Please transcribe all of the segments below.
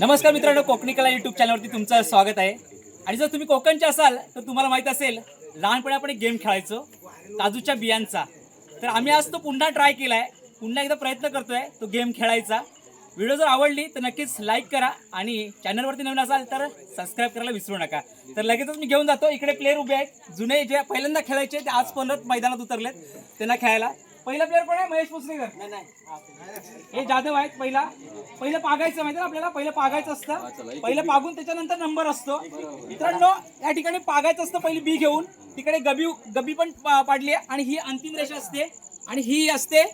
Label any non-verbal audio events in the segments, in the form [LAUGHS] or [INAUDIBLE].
नमस्कार मित्रांनो कोकणी कला युट्यूब चॅनलवरती तुमचं स्वागत आहे. आणि जर तुम्ही कोकणचे असाल तर तुम्हाला माहीत असेल लहानपणी आपण एक गेम खेळायचो काजूच्या बियांचा. तर आम्ही आज तो पुन्हा ट्राय केला आहे पुन्हा एकदा प्रयत्न करतोय तो गेम खेळायचा. व्हिडिओ जर आवडली तर नक्कीच लाईक करा आणि चॅनलवरती नवीन असाल तर सबस्क्राईब करायला विसरू नका. तर लगेचच मी घेऊन जातो. इकडे प्लेअर उभे आहेत. जुने जे पहिल्यांदा खेळायचे ते आज परत मैदानात उतरलेत. त्यांना खेळायला. पहिला प्लेअर कोण आहे? महेश पुसरेकर हे जाधव आहेत पहिला. पहिलं पागायचं माहिती ना आपल्याला? पहिलं पागायचं असतं. पहिलं पागून त्याच्यानंतर नंबर असतो. मित्रांनो या ठिकाणी पागायचं असतं पहिली बी घेऊन. तिकडे गबी गबी पण पाडली आहे आणि ही अंतिम रेषा असते. आणि ही असते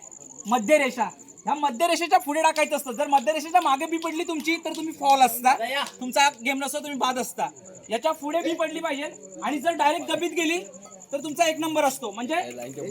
मध्य रेषा. ह्या मध्य रेषेच्या पुढे टाकायचं असतं. जर मध्य रेषेच्या मागे बी पडली तुमची तर तुम्ही फॉल असता. तुमचा गेम नसतो तुम्ही बाद असता. याच्यापुढे बी पडली पाहिजे. आणि जर डायरेक्ट गबीत गेली तर तुमचा एक नंबर असतो. म्हणजे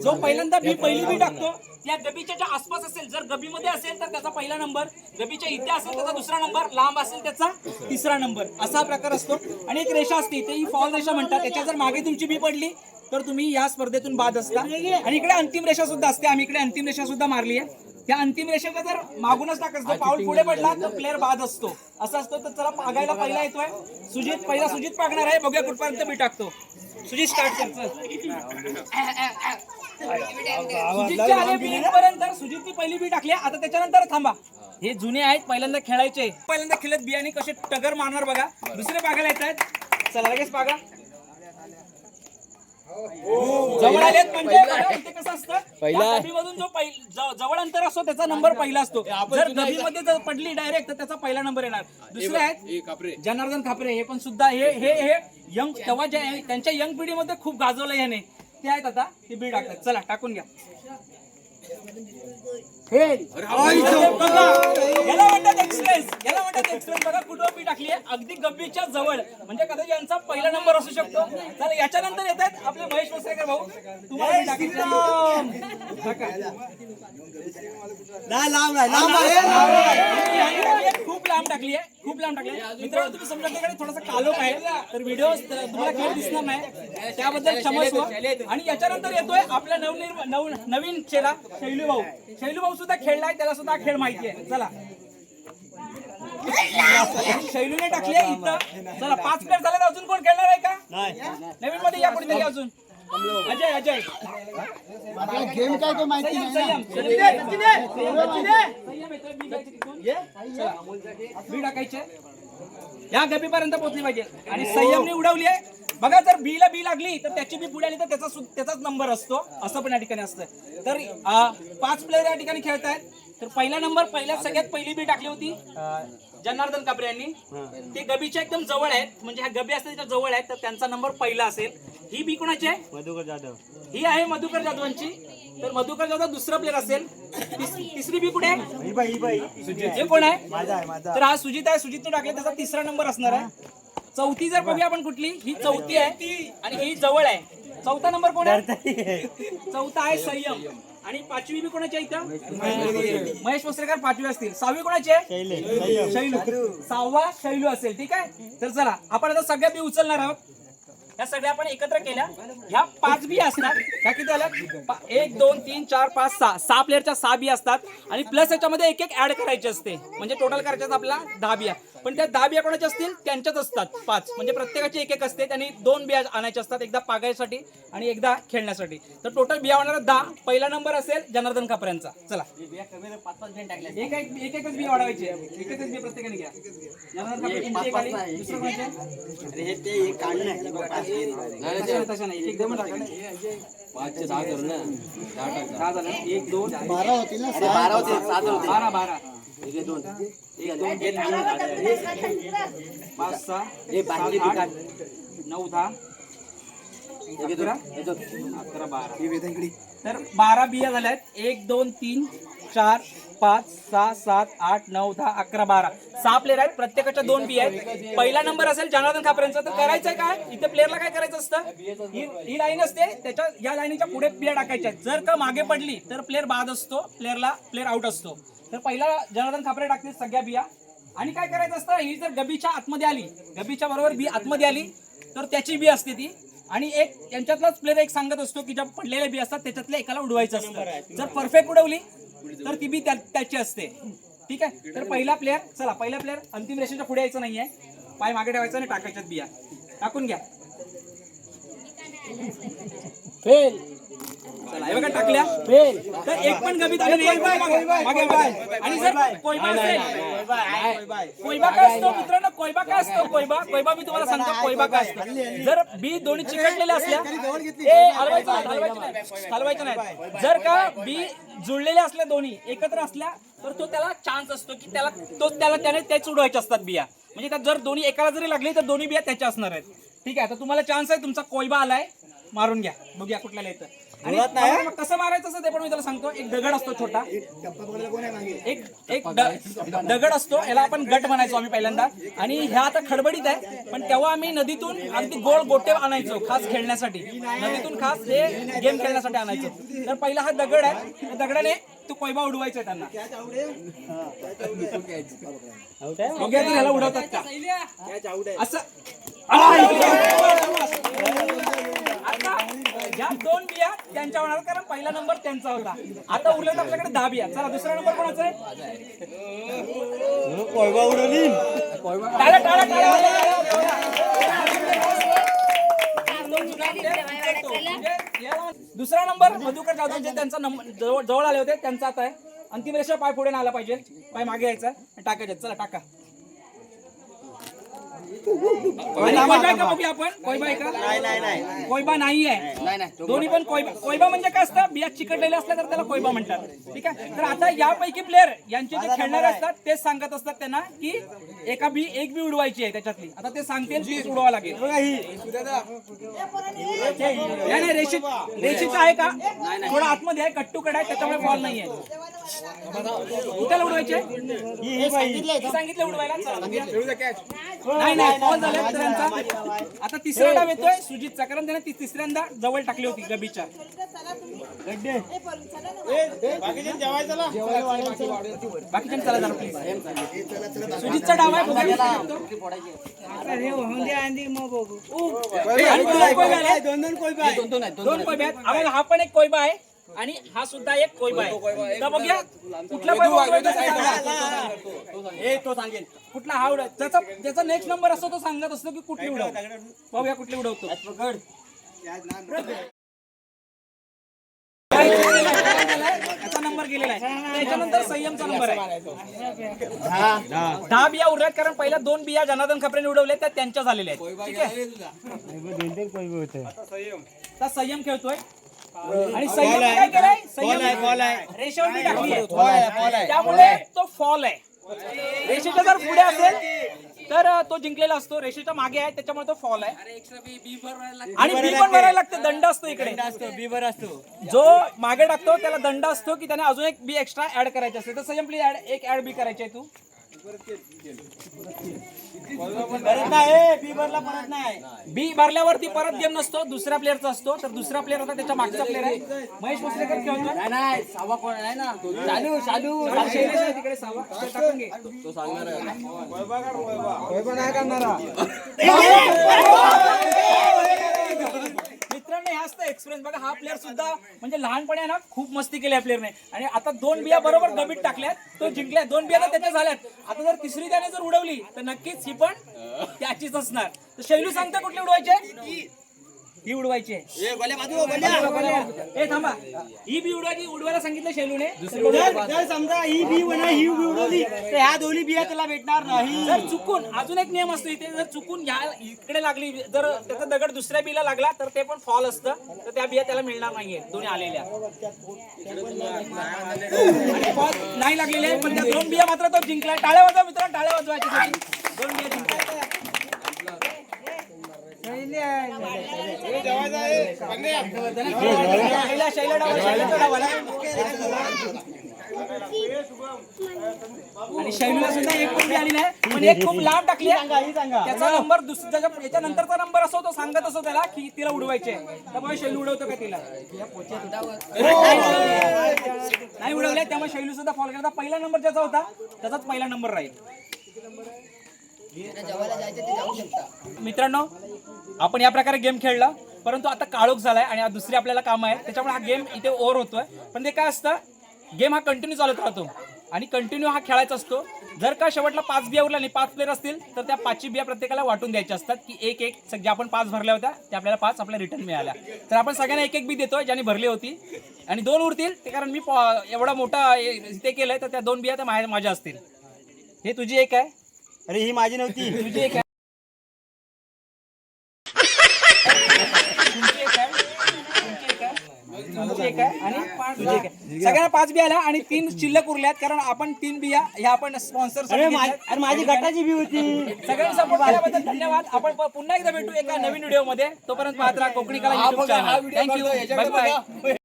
जो पहिल्यांदा बी पहिली बी टाकतो त्या गबीच्या ज्या आसपास असेल जर गबीमध्ये असेल तर त्याचा पहिला नंबर गबीच्या इथे असेल त्याचा दुसरा नंबर लांब असेल त्याचा तिसरा नंबर. असा हा प्रकार असतो. आणि एक रेषा असते ती फॉल रेषा म्हणतात. त्याच्या जर मागे तुमची बी पडली तर तुम्ही या स्पर्धेतून बाद असता. आणि इकडे अंतिम रेषा सुद्धा असते. आम्ही इकडे अंतिम रेषा सुद्धा मारली आहे. त्या अंतिम रेषेचा जर मागूनच टाकायचं पाऊल पुढे पडला तर प्लेअर बाद असतो. असं असतं तर चला पागायला पहिला येतोय. सुजित पहिला सुजित पागणार आहे. बघूया कुठपर्यंत मी टाकतो. सुजित स्टार्ट कर सुजितनी पहिली बी टाकली आता त्याच्यानंतर थांबा. हे जुने आहेत पहिल्यांदा खेळायचे. पहिल्यांदा खेळत बियाणे कसे टगर मारणार बघा. दुसरे पागायला येत आहेत चला लगेच पागा जवळ आलेत म्हणजे बघा, इथे कसं असतं? पहिला जो पहिल- ज- जवळ अंतर असतो त्याचा नंबर पहिला असतो. जर मध्ये जर पडली डायरेक्ट तर त्याचा पहिला नंबर येणार. दुसरे आहेत जनार्दन खापरे हे पण सुद्धा हे हे हे यंग तेव्हा जे आहे, त्यांच्या यंग पिढीमध्ये खूप गाजवलं याने. ते आहेत आता ते बीड टाकतात चला टाकून घ्या. हे. बघा, याला म्हणतात एक्सप्रेस याला म्हणतात एक्सप्रेस बघा कुठं बी टाकली आहे? अगदी गब्बीच्या जवळ. म्हणजे कदाचित यांचा पहिला नंबर असू शकतो. तर याच्यानंतर येत आहेत आपले महेश वसरेकर भाऊ. तुम्हाला बी टाकायचं. टाका. खूप लांब टाकली आहे खूप लांब टाकली आहे. मित्रांनो तुम्ही समजा त्याकडे थोडासा कालोख आहे तर व्हिडिओ तुम्हाला खेळ दिसणार नाही. त्याबद्दल क्षमस्व आणि याच्यानंतर येतोय आपला नवनिर्म नव नवीन चेहरा शैलू भाऊ. शैलू भाऊ सुद्धा खेळलाय त्याला सुद्धा खेळ माहिती आहे. चला. शैलूने टाकली आहे इथं. चला पाच प्लेअर झाले अजून कोण खेळणार आहे का? नवीन मध्ये या कोणीतरी अजून. अजय अजय. गेम काय तो माहिती बी टाकायचे. या गबीपर्यंत पोहोचली पाहिजे. आणि संयमने उडवली आहे. बघा जर बी ला बी लागली तर त्याची बी पुढे आली तर त्याचा त्याचाच नंबर असतो. असं पण या ठिकाणी असतं. तर पाच प्लेयर या ठिकाणी खेळत आहेत. तर पहिला नंबर पहिल्या सगळ्यात पहिली बी टाकली होती जनार्दन कापरे यांनी. ते गबीच्या एकदम जवळ आहेत. म्हणजे ह्या गबी असतात त्याच्याजवळ आहेत तर त्यांचा नंबर पहिला असेल. ही बी कोणाची आहे? मधुकर जाधव. ही आहे मधुकर जाधवांची. तर मधुकर जाधव दुसरा प्लेअर असेल. तिस- तिसरी बी कुठे आहे? ही बाई ही बाई. हे कोण आहे? माझा आहे माझा. तर हा सुजित आहे. सुजितने टाकले त्याचा तिसरा नंबर असणार आहे. चौथी जर बघूया आपण कुठली ही चौथी आहे आणि ही जवळ आहे. चौथा नंबर कोण आहे? चौथा आहे संयम. आणि पाचवी बी कोणाची आहे इथं? महेश वस्त्रेकर. पाचवी असतील. सहावी कोणाची आहे. शैलू. सहावा शैलू असेल. ठीक आहे? तर चला आपण आता सगळ्या बी उचलणार आहोत. ह्या सगळ्या आपण एकत्र केल्या. ह्या पाच बी असतात. ह्या किती आल्या एक दोन तीन चार पाच सहा. सहा प्लेअरच्या सहा बी असतात. आणि प्लस याच्यामध्ये एक एक ऍड करायचे असते. म्हणजे टोटल करायच्यात आपला दहा बिया पण त्या दहा बिया कोणाच्या असतील? त्यांच्याच असतात पाच. म्हणजे प्रत्येकाची एक एक असते. त्यांनी दोन बिया आणायच्या असतात. एकदा पागायसाठी आणि एकदा खेळण्यासाठी. तर टोटल बिया होणार दहा. पहिला नंबर असेल जनार्दन खापऱ्यांचा. चला. एक एक एकच बिया वाढवायची एकच बिया प्रत्येकाने घ्या. जनार्दन खापरे दुसरं पाचशे दहा करू ना दहा झालं एक दोन बारा होतील ना बारा होते सात होते बारा बारा एक दोन एक दोन पाच सहा हे बाकी आठ, नऊ दहा अकरा बारा तर बारा बिया झाल्या आहेत एक दोन तीन चार पाच सहा सात आठ नऊ दहा अकरा बारा. सहा प्लेअर आहेत प्रत्येकाच्या दोन बिया आहेत. पहिला नंबर असेल जनार्दन खापऱ्यांचा तर करायचंय काय? इथे प्लेअरला काय करायचं असतं? ही ही लाईन असते त्याच्या या लाईनीच्या पुढे प्लेअर टाकायच्या जर का मागे पडली तर प्लेअर बाद असतो प्लेअरला प्लेअर आउट असतो. तर पहिला जनार्दन खापरे टाकते सगळ्या बिया आणि काय करायचं असतं? ही जर गबीच्या आतमध्ये आली गबीच्या बरोबर बी आतमध्ये आली तर त्याची बी असते ती. आणि एक यांच्यातलाच प्लेअर एक सांगत असतो की ज्या पडलेल्या बी असतात त्याच्यातल्या एकाला उडवायचं असतं. जर परफेक्ट उडवली तर ती बी त्या- त्याची असते. ठीक आहे? तर पहिला प्लेअर चला पहिला प्लेअर अंतिम रेषेच्या पुढे यायचं नाहीये. पाय मागे ठेवायचा आणि टाकायच्यात बिया. टाकून घ्या. फेल. चला हे बघा टाकल्या. तर एक पण गमित आले नाही. मागे, मागे, मागे. आणि जर कोयबा असेल कोयबा काय असतो मित्रांनो? कोयबा काय असतो कोयबा? कोयबा मी तुम्हाला सांगतो कोयबा काय असतो. जर बी दोन्ही चिकटलेल्या असल्या ए हलवायचं नाही, हलवायचं नाही. हलवायचं नाही. जर का बी जुळलेल्या असल्या दोन्ही एकत्र असल्या तर तो त्याला चान्स असतो की त्याला तो त्याला त्याने तेच उडवायचे असतात बिया. म्हणजे त्यात जर दोन्ही एकाला जरी लागली तर दोन्ही बिया त्याच्या असणार आहेत. ठीक आहे आता तुम्हाला चान्स आहे तुमचा कोयबा आलाय मारून घ्या. बघूया कुठल्याला येतं आणि मग कसं मारायचं असं ते पण मी त्याला सांगतो. एक दगड असतो छोटा. एक एक दगड असतो याला आपण गट म्हणायचो आम्ही पहिल्यांदा. आणि ह्या आता खडबडीत आहे पण तेव्हा आम्ही नदीतून अगदी गोल गोटे आणायचो खास खेळण्यासाठी. नदीतून खास हे गेम खेळण्यासाठी आणायचो. तर पहिला हा दगड आहे त्या दगडाने तो कोयबा उडवायचा त्यांना. बघूया ती ह्याला उडवतात का. असं आता या दोन बिया त्यांच्या होणार कारण पहिला नंबर त्यांचा होता. आता उरलेत आपल्याकडे दहा बिया चला दुसरा नंबर कोणाचा आहे? टाळ्या, टाळ्या, टाळ्या. दुसरा नंबर मधुकर जाधव जे त्यांचा नंबर जवळ जवळ आले होते. त्यांचा आता आहे. अंतिम रेषा पाय पुढे आला पाहिजे. पाय मागे यायचा. टाकायचे. चला टाका. कोयबा आहे का बघूया आपण? कोयबा आहे का? कोयबा नाही आहे नाही नाही दोन्ही पण कोयबा कोयबा म्हणजे काय असतं? बिया चिकटलेले असल्या तर त्याला कोयबा म्हणतात. ठीक आहे? तर आता यापैकी प्लेअर यांचे जे खेळणारे असतात तेच सांगत असतात त्यांना की एका बी एक बी उडवायची आहे त्याच्यातली. आता ते सांगतील तीच उडवावं लागेल. नाही नाही आहे का? थोडा आतमध्ये आहे कट्टूकडे आहे त्याच्यामुळे बॉल नाही आहे उडवायचे? सांगितलं उडवायला. नाही नाही आता तिसरा डाव येतोय सुजितचा कारण त्याने ती तिसऱ्यांदा जवळ टाकली होती गबीच्या. बाकीच्या चला. जरा प्लीज सुजितचा डाव आहे दोन. दोन दोन आहेत. दोन कोयबे आहेत. हा पण एक कोयबा आहे. आणि हा सुद्धा एक कोयबा आहे. तर बघूया कुठला कोयबा ते सांगा. ए तो सांगेल कुठला हा उडव त्याचा त्याचा नेक्स्ट नंबर असतो तो सांगत असतो की कुठली उडव. बघूया कुठली उडवतो. त्याचा नंबर गेलेला आहे. त्याच्यानंतर संयमचा नंबर आहे. दहा बिया उरल्यात कारण पहिल्या दोन बिया जनार्दन खपरेने उडवल्या त्या त्यांच्या झालेल्या आहेत. ठीक आहे? आता संयम खेळतोय. आणि संयम काय केलंय? संयम रेषेवरती टाकली आहे. त्यामुळे तो फॉल आहे. रेषेच्या जर पुढे असेल तर तो जिंकलेला असतो. रेषेच्या मागे आहे त्याच्यामुळे तो फॉल आहे. आणि बी पण भरायला लागते. दंड असतो इकडे. बीवर असतो. जो मागे टाकतो त्याला दंड असतो की त्याने अजून एक बी एक्स्ट्रा ऍड करायचे असते. तर संयम प्लीज ऍड एक ऍड बी करायची आहे तू. बी भरल्यावरती परत गेम नसतो दुसऱ्या प्लेअरचा असतो तर दुसरा प्लेअर होता त्याच्या मागचा प्लेअर आहे. महेश भोसलेकर खेळतोय. नाही नाही सहावा कोण नाही ना? चालू चालू. शैलेश आहे तिकडे सहावा तो टाकून घे. तो सांगणार आहे. मित्रांनो हे असतं एक्सपिरियन्स बघा हा प्लेअर सुद्धा म्हणजे लहानपणी ना खूप मस्ती केली या प्लेअरने आणि आता दोन बिया बरोबर गबीत टाकल्यात. तो जिंकल्या. दोन बिया तर त्याच्या झाल्यात. आता जर तिसरी त्याने जर उडवली तर नक्कीच ही पण त्याचीच असणार. तर शैलू सांगता कुठली उडवायची? ही उडवायची आहे. ए थांबा ही बी उडवायची उडवायला सांगितलं शैलूने. समजा ही बी म्हणा ही बी उडवली तर ह्या दोन्ही बिया त्याला भेटणार नाही. जर चुकून अजून एक नियम असतो इथे जर चुकून ह्या इकडे लागली जर त्याचा दगड दुसऱ्या बिला लागला तर ते पण फॉल असतं. तर त्या बिया त्याला मिळणार नाहीये दोन्ही आलेल्या. आणि फॉल नाही लागलेले पण त्या दोन बिया मात्र तो जिंकला. टाळ्या वाजवा मित्र टाळ्या वाजवायची दोन बिया जिंकल्या शैला शैला डावा शैलाचा डाव आला. आणि शैलीला सुद्धा एक कोणती आली नाही पण एक खूप लांब टाकली त्याचा नंबर दुसऱ्या याच्या नंतरचा नंबर असो तो सांगत असो त्याला की तिला उडवायचे त्यामुळे शैली उडवतो का तिला? नाही उडवल्या त्यामुळे शैलू सुद्धा फॉल करता पहिला नंबर ज्याचा होता त्याचाच पहिला नंबर राहील. मित्रांनो आपण या प्रकारे गेम खेळला परंतु आता काळोख झालाय आणि दुसरी आपल्याला काम आहे त्याच्यामुळे हा गेम इथे ओव्हर होतोय. पण ते काय असतं गेम हा कंटिन्यू चालत राहतो. आणि कंटिन्यू हा खेळायचा असतो. जर का शेवटला पाच बिया उरल्या आणि पाच प्लेअर असतील तर त्या पाचची बिया प्रत्येकाला वाटून द्यायच्या असतात की एक एक सगळे ज्या आपण पाच भरल्या होत्या त्या आपल्याला पाच आपल्या रिटर्न मिळाल्या. तर आपण सगळ्यांना एक एक बी देतो ज्याने भरली होती. आणि दोन उरतील ते कारण मी एवढा मोठा ए- केलं केलंय तर त्या दोन बिया त्या माझ्या माझ्या असतील. हे तुझी एक आहे. अरे ही माझी नव्हती. [LAUGHS] तुझी एक आणि सगळ्यांना पाच बिया आल्या आणि तीन शिल्लक उरल्यात कारण आपण तीन बिया ह्या आपण स्पॉन्सर अरे माझी गटाची बी होती. सगळ्यांनी सपोर्ट केल्याबद्दल धन्यवाद. आपण पुन्हा एकदा भेटू एका नवीन व्हिडिओमध्ये. तोपर्यंत पाहत राहा कोकणी कला थँक्यू